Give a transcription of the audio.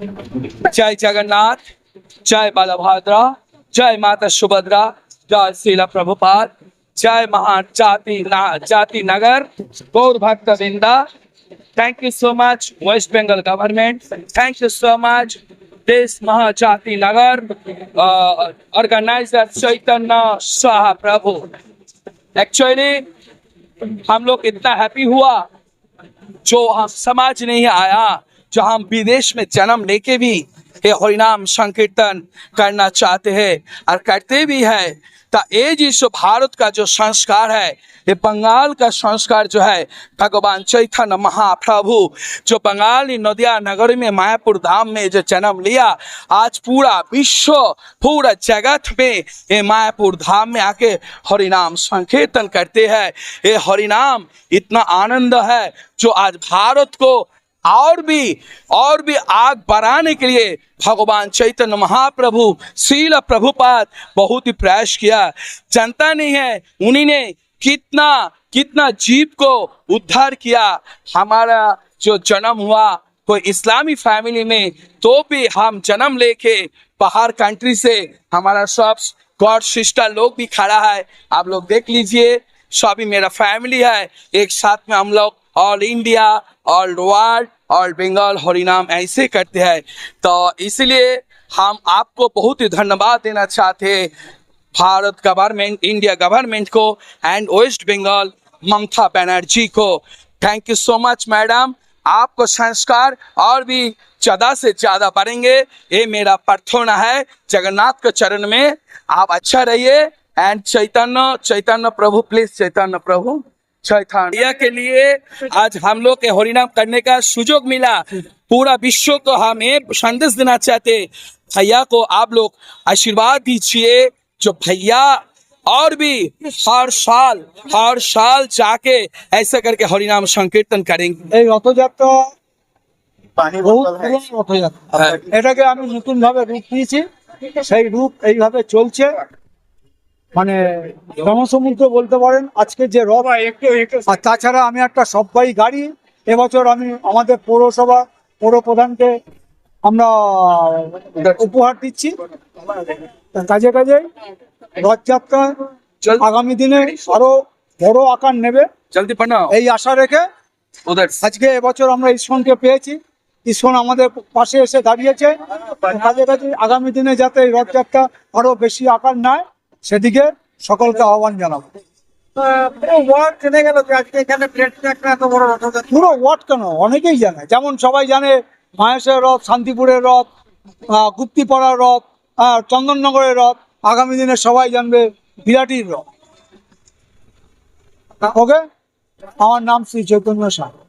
जय जगन्नाथ, जय बलभद्रा, जय माता सुभद्रा, जय श्रीला प्रभुपाद, जय महान जाति जाति नगर, गौर भक्त बिंदा thank you so much West Bengal government thank you so much देश महाजाति नगर ऑर्गेनाइजर चैतन्य शाह प्रभु। एक्चुअली हम लोग इतना हैप्पी हुआ, जो हम समझ नहीं आया। जो हम विदेश में जन्म लेके भी ये हरिनाम संकीर्तन करना चाहते हैं और करते भी है तो ये जिस भारत का जो संस्कार है ये बंगाल का संस्कार जो है, भगवान चैतन्य महाप्रभु, जो बंगाली नदिया नगर में मायापुर धाम में जो जन्म लिया, आज पूरा विश्व, पूरा जगत में ये मायापुर धाम में आके हरिनाम संकीर्तन करते हैं। ये हरिनाम इतना आनंद है, जो आज भारत को और भी और भी आग बढ़ाने के लिए भगवान चैतन्य महाप्रभु श्रील प्रभुपाद बहुत ही प्रयास किया। जनता नहीं है, उन्हीं ने कितना कितना जीव को उद्धार किया। हमारा जो जन्म हुआ, कोई इस्लामी फैमिली में तो भी हम जन्म लेके बाहर कंट्री से, हमारा सब गॉड सिस्टर लोग भी खड़ा है। आप लोग देख लीजिए सभी मेरा फैमिली है, एक साथ में हम लोग all India all world all Bengal हरिनाम ऐसे करते हैं तो इसलिए हम आपको बहुत ही धन्यवाद देना चाहते हैं भारत गवर्नमेंट इंडिया गवर्नमेंट को and West Bengal Mamata Banerjee को thank you so much madam आपको संस्कार और भी ज़्यादा से ज़्यादा बढ़ेंगे ये मेरा प्रार्थना है जगन्नाथ के चरण में आप अच्छा रहिए and Chaitanya Chaitanya Prabhu please चैतन्य प्रभु चैतन्य के लिए आज हम लोग के हरिनाम करने का सुजोग मिला पूरा विश्व को हम ये संदेश देना चाहते भैया को आप लोग आशीर्वाद दीजिए जो भैया और भी हर साल हर साल जाके ऐसा करके हरिनाम संकीर्तन करेंगे এই রথযাত্রা বহু পুরনো রথযাত্রা হ্যাঁ। এটাকে আমি নতুন ভাবে রূপ দিয়েছি সেই রূপ এইভাবে চলছে মানে জনসমুদ্র বলতে পারেন আজকে যে রব আর তাছাড়া আমি একটা সবাই গাড়ি এবছর আমি আমাদের পৌরসভা পৌর প্রধানকে আমরা উপহার দিচ্ছি। কাজে কাজে রথযাত্রা আগামী দিনে আরও বড় আকার নেবে। এই আশা রেখে আজকে এবছর আমরা ঈশ্বরকে পেয়েছি। ঈশ্বর আমাদের পাশে এসে দাঁড়িয়েছে। কাজে কাজে আগামী দিনে যাতে এই রথযাত্রা আরও বেশি আকার নেয় সেদিকে সকলকে আহ্বান জানাব। পুরো ওয়ার্ড কেন? অনেকেই জানে। যেমন সবাই জানে মাহেশের রথ শান্তিপুরের রথ গুপ্তিপাড়ার রথ চন্দননগরের রথ। আগামী দিনে সবাই জানবে বিরাটির রথ। ওকে? আমার নাম শ্রী চৈতন্য সাহা।